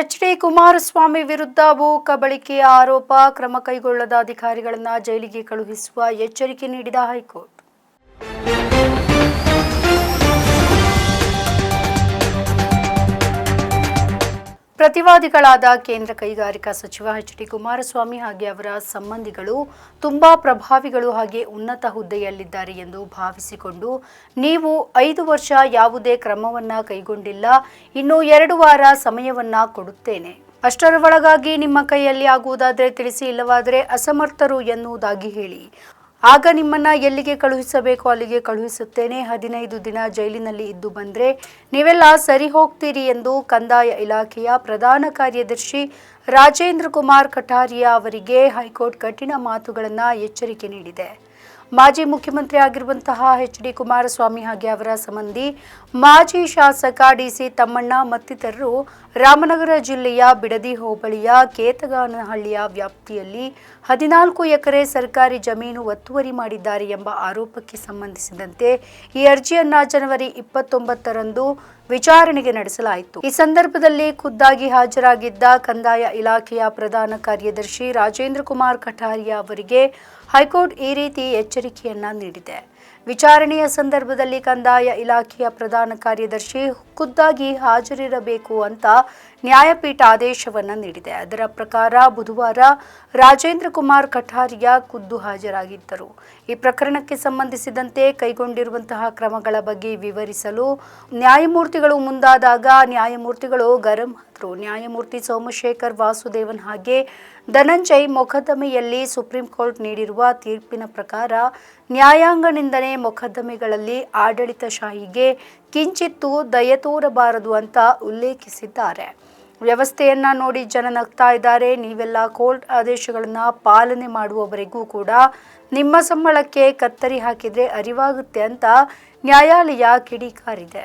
H D Kumaraswamy ವಿರುದ್ಧ ಭೂ ಕಬಳಿಕೆ ಆರೋಪ, ಕ್ರಮ ಕೈಗೊಳ್ಳದ ಅಧಿಕಾರಿಗಳನ್ನು ಜೈಲಿಗೆ ಕಳುಹಿಸುವ ಎಚ್ಚರಿಕೆ ನೀಡಿದ ಹೈಕೋರ್ಟ್. ಪ್ರತಿವಾದಿಗಳಾದ ಕೇಂದ್ರ ಕೈಗಾರಿಕಾ ಸಚಿವ ಎಚ್ ಡಿ ಕುಮಾರಸ್ವಾಮಿ ಹಾಗೆ ಅವರ ಸಂಬಂಧಿಗಳು ತುಂಬಾ ಪ್ರಭಾವಿಗಳು ಹಾಗೆ ಉನ್ನತ ಹುದ್ದೆಯಲ್ಲಿದ್ದಾರೆ ಎಂದು ಭಾವಿಸಿಕೊಂಡು ನೀವು ಐದು ವರ್ಷ ಯಾವುದೇ ಕ್ರಮವನ್ನ ಕೈಗೊಂಡಿಲ್ಲ, ಇನ್ನು ಎರಡು ವಾರ ಸಮಯವನ್ನ ಕೊಡುತ್ತೇನೆ. ಅಷ್ಟರ ಒಳಗಾಗಿ ನಿಮ್ಮ ಕೈಯಲ್ಲಿ ಆಗುವುದಾದರೆ ತಿಳಿಸಿ, ಇಲ್ಲವಾದರೆ ಅಸಮರ್ಥರು ಎನ್ನುವುದಾಗಿ ಹೇಳಿ. ಆಗ ನಿಮ್ಮನ್ನ ಎಲ್ಲಿಗೆ ಕಳುಹಿಸಬೇಕು? ಅಲ್ಲಿಗೆ ಕಳುಹಿಸುತ್ತೇನೆ. ಹದಿನೈದು ದಿನ ಜೈಲಿನಲ್ಲಿ ಇದ್ದು ಬಂದ್ರೆ ನೀವೆಲ್ಲ ಸರಿ ಹೋಗ್ತೀರಿ ಎಂದು ಕಂದಾಯ ಇಲಾಖೆಯ ಪ್ರಧಾನ ಕಾರ್ಯದರ್ಶಿ ರಾಜೇಂದ್ರ ಕುಮಾರ್ ಕಠಾರಿಯಾ ಅವರಿಗೆ ಹೈಕೋರ್ಟ್ ಕಠಿಣ ಮಾತುಗಳನ್ನು ಎಚ್ಚರಿಕೆ ನೀಡಿದೆ. ಮಾಜಿ ಮುಖ್ಯಮಂತ್ರಿ ಆಗಿರುವಂತಹ ಎಚ್ ಡಿ ಕುಮಾರಸ್ವಾಮಿ ಹಾಗೆ ಅವರ ಸಂಬಂಧಿ ಮಾಜಿ ಶಾಸಕ ಡಿಸಿ ತಮ್ಮಣ್ಣ ಮತ್ತಿತರರು ರಾಮನಗರ ಜಿಲ್ಲೆಯ ಬಿಡದಿ ಹೋಬಳಿಯ ಕೇತಗಾನಹಳ್ಳಿಯ ವ್ಯಾಪ್ತಿಯಲ್ಲಿ ಹದಿನಾಲ್ಕು ಎಕರೆ ಸರ್ಕಾರಿ ಜಮೀನು ಒತ್ತುವರಿ ಮಾಡಿದ್ದಾರೆ ಎಂಬ ಆರೋಪಕ್ಕೆ ಸಂಬಂಧಿಸಿದಂತೆ ಈ ಅರ್ಜಿಯನ್ನ ಜನವರಿ ಇಪ್ಪತ್ತೊಂಬತ್ತರಂದು ವಿಚಾರಣೆಗೆ ನಡೆಸಲಾಯಿತು. ಈ ಸಂದರ್ಭದಲ್ಲಿ ಖುದ್ದಾಗಿ ಹಾಜರಾಗಿದ್ದ ಕಂದಾಯ ಇಲಾಖೆಯ ಪ್ರಧಾನ ಕಾರ್ಯದರ್ಶಿ ರಾಜೇಂದ್ರ ಕುಮಾರ್ ಕಠಾರಿಯಾ ಅವರಿಗೆ ಹೈಕೋರ್ಟ್ ಈ ರೀತಿ ಎಚ್ಚರಿಕೆಯನ್ನ ನೀಡಿದೆ. ವಿಚಾರಣೆಯ ಸಂದರ್ಭದಲ್ಲಿ ಕಂದಾಯ ಇಲಾಖೆಯ ಪ್ರಧಾನ ಕಾರ್ಯದರ್ಶಿ ಖುದ್ದಾಗಿ ಹಾಜರಿರಬೇಕು ಅಂತ ನ್ಯಾಯಪೀಠ ಆದೇಶವನ್ನ ನೀಡಿದೆ. ಅದರ ಪ್ರಕಾರ ಬುಧವಾರ ರಾಜೇಂದ್ರ ಕುಮಾರ್ ಕಠಾರಿಯಾ ಖುದ್ದು ಹಾಜರಾಗಿದ್ದರು. ಈ ಪ್ರಕರಣಕ್ಕೆ ಸಂಬಂಧಿಸಿದಂತೆ ಕೈಗೊಂಡಿರುವಂತಹ ಕ್ರಮಗಳ ಬಗ್ಗೆ ವಿವರಿಸಲು ನ್ಯಾಯಮೂರ್ತಿಗಳು ಮುಂದಾದಾಗ ನ್ಯಾಯಮೂರ್ತಿಗಳು ಗರಂ ನ್ಯಾಯಮೂರ್ತಿ ಸೋಮಶೇಖರ್ ವಾಸುದೇವನ್ ಹಾಗೆ ಧನಂಜಯ್ ಮೊಕದ್ದಮೆಯಲ್ಲಿ ಸುಪ್ರೀಂ ಕೋರ್ಟ್ ನೀಡಿರುವ ತೀರ್ಪಿನ ಪ್ರಕಾರ ನ್ಯಾಯಾಂಗ ನಿಂದನೆ ಮೊಕದ್ದಮೆಗಳಲ್ಲಿ ಆಡಳಿತಶಾಹಿಗೆ ಕಿಂಚಿತ್ತೂ ದಯ ತೋರಬಾರದು ಅಂತ ಉಲ್ಲೇಖಿಸಿದ್ದಾರೆ. ವ್ಯವಸ್ಥೆಯನ್ನ ನೋಡಿ ಜನ ನಗ್ತಾ ಇದ್ದಾರೆ. ನೀವೆಲ್ಲ ಕೋರ್ಟ್ ಆದೇಶಗಳನ್ನು ಪಾಲನೆ ಮಾಡುವವರೆಗೂ ಕೂಡ ನಿಮ್ಮ ಸಂಬಳಕ್ಕೆ ಕತ್ತರಿ ಹಾಕಿದ್ರೆ ಅರಿವಾಗುತ್ತೆ ಅಂತ ನ್ಯಾಯಾಲಯ ಕಿಡಿಕಾರಿದೆ.